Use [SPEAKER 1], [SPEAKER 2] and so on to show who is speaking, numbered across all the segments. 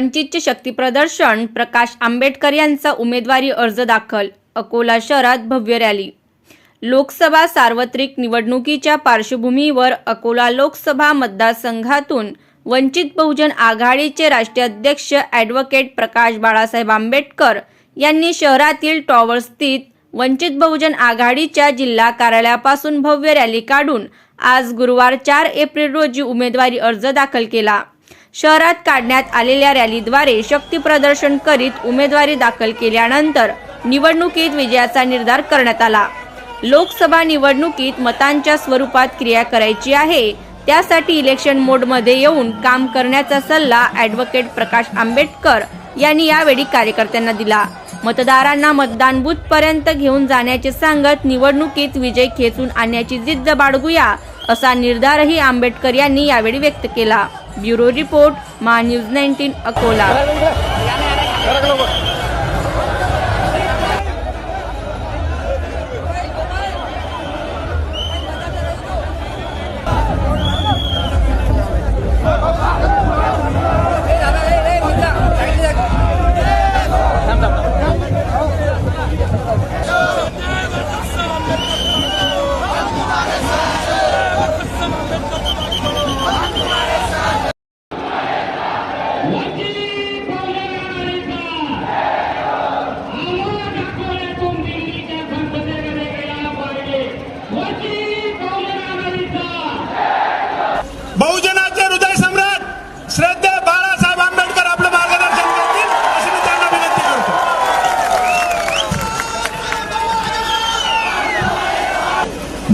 [SPEAKER 1] वंचितचे शक्तीप्रदर्शन प्रकाश आंबेडकर यांचा उमेदवारी अर्ज दाखल अकोला शहरात भव्य रॅली. लोकसभा सार्वत्रिक निवडणुकीच्या पार्श्वभूमीवर अकोला लोकसभा मतदारसंघातून वंचित बहुजन आघाडीचे राष्ट्रीय अध्यक्ष ॲडव्होकेट प्रकाश बाळासाहेब आंबेडकर यांनी शहरातील टॉवर स्थित वंचित बहुजन आघाडीच्या जिल्हा कार्यालयापासून भव्य रॅली काढून आज गुरुवार चार एप्रिल रोजी उमेदवारी अर्ज दाखल केला. शहरात काढण्यात आलेल्या रॅलीद्वारे शक्ती प्रदर्शन करीत उमेदवारी दाखल केल्यानंतर निवडणुकीत विजयाचा निर्धार करण्यात आला. लोकसभा निवडणुकीत मतांच्या स्वरूपात क्रिया करायची आहे. त्यासाठी इलेक्शन मोडमध्ये येऊन काम करण्याचा सल्ला ॲडव्होकेट प्रकाश आंबेडकर यांनी यावेळी कार्यकर्त्यांना दिला. मतदारांना मतदान बूथपर्यंत घेऊन जाण्याचे सांगत निवडणुकीत विजय खेचून आणण्याची जिद्द बाळगूया असा निर्धारही आंबेडकर यांनी यावेळी व्यक्त केला. ब्युरो रिपोर्ट मा न्यूज नाईन्टीन अकोला.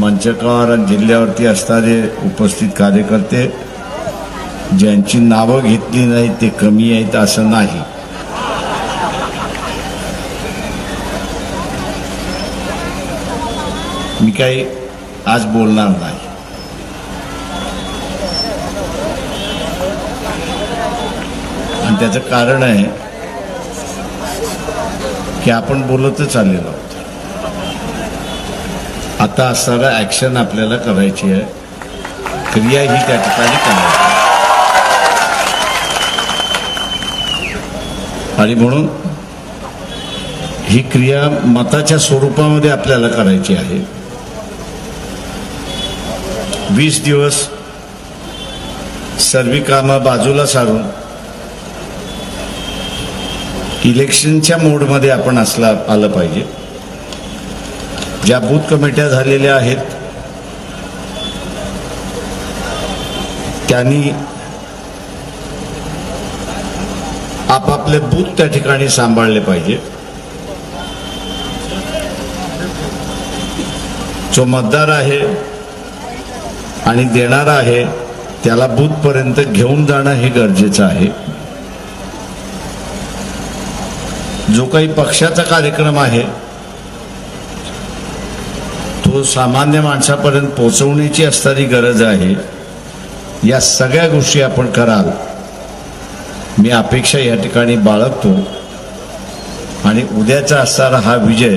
[SPEAKER 2] मंचकावर आणि जिल्ह्यावरती असणारे उपस्थित कार्यकर्ते ज्यांची नावं घेतली नाही ते कमी आहेत असं नाही. मी काही आज बोलणार नाही. आणि त्याचं कारण आहे की आपण बोलतच आलेलो आता असणारा ऍक्शन आपल्याला करायची आहे. क्रिया ही त्या ठिकाणी करायची आहे. आणि म्हणून ही क्रिया मताच्या स्वरूपामध्ये आपल्याला करायची आहे. वीस दिवस सर्व कामं बाजूला सारून इलेक्शनच्या मोडमध्ये आपण असला आलं पाहिजे. ज्या बूथ कमिट्या झालेल्या आहेत त्यांनी आपापले बूथ त्या ठिकाणी सांभाळले पाहिजे. जो मतदार आहे आणि देणारा आहे त्याला बूथपर्यंत घेऊन जाणं हे गरजेचं आहे. जो काही पक्षाचा कार्यक्रम आहे तो सामान्य माणसापर्यंत पोहोचवण्याची असणारी गरज आहे या सगळ्या गोष्टी आपण कराल. मी अपेक्षा या ठिकाणी बाळगतो. आणि उद्याचा असणारा हा विजय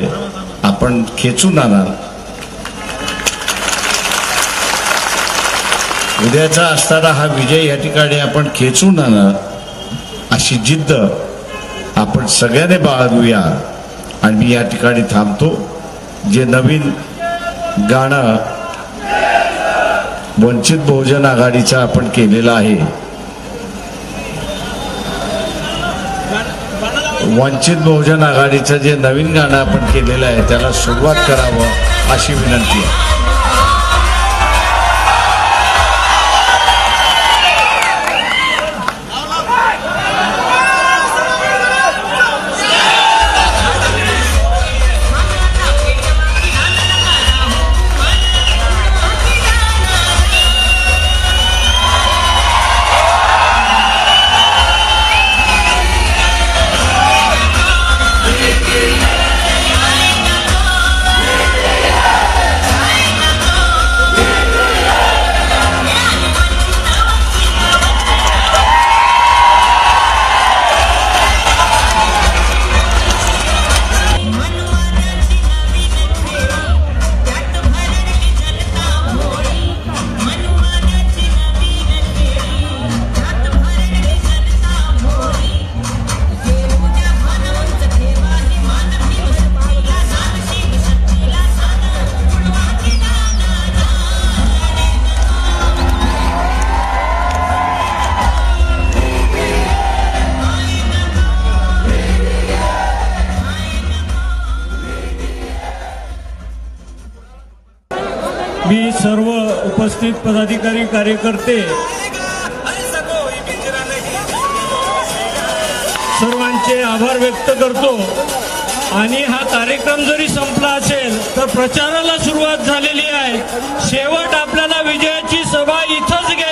[SPEAKER 2] आपण खेचून आणाल उद्याचा असणारा हा विजय या ठिकाणी आपण खेचून आणणार अशी जिद्द आपण सगळ्याने बाळगूया. आणि मी या ठिकाणी थांबतो. जे नवीन गाणं वंचित बहुजन आघाडीचं आपण केलेलं आहे. वंचित बहुजन आघाडीचं जे नवीन गाणं आपण केलेलं आहे त्याला सुरुवात करावं अशी विनंती आहे.
[SPEAKER 3] मी सर्व उपस्थित पदाधिकारी कार्यकर्ते सर्वांचे आभार व्यक्त करतो. आणि हा कार्यक्रम जरी संपला असेल तर प्रचाराला सुरुवात झालेली आहे. शेवट आपल्याला विजयाची सभा इथंच घ्या